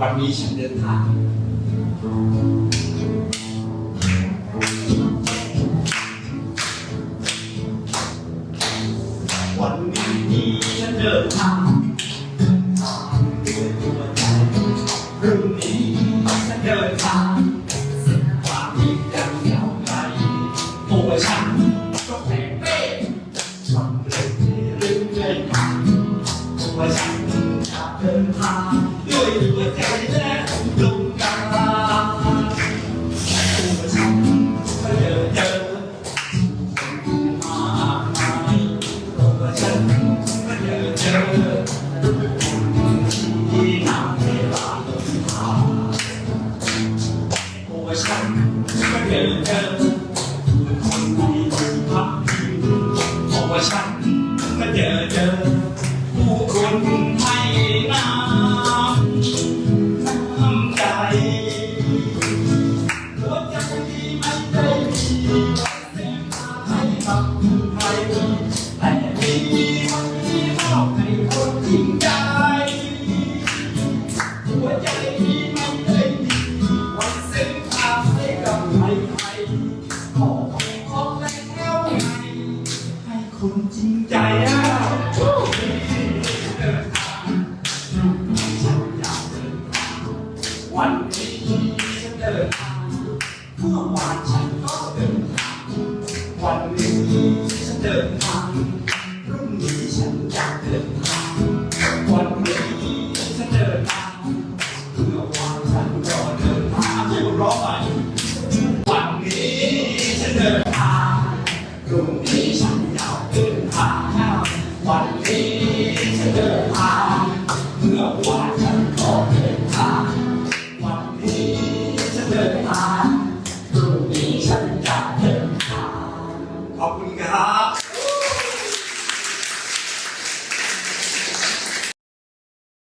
วันนี้ฉันเดินทางวันนี้ฉันเดินทางทางด้วยหัวใจพรุ่งนี้ฉันเดินทางเส้นความยิ่งใหญ่ยาวไกลตัวฉันก็แข็งเป๊ะทำเรื่อยๆเรื่อยๆมาตัวฉัน ด้วยหัวใจและดวงตาตัวฉันเดินเดินมาตัวฉันก็เจอเจอที่นำเวลานทางตัวฉันก็เจอเจอคนที่พักพิงตัวฉันก็เจอเจอผู้คน ครแต่มีวันที่มอบให้คนจริงใจ อวานฉันก็เดินทางวันนี้ฉันเดินทางพรุ่งนี้ฉันจะเดินทางวันนี้ฉันเดินทางเมื่อวานฉันก็เดินทางที่ร้องไปวันนี้ฉันเดินทางพรุ่งนี้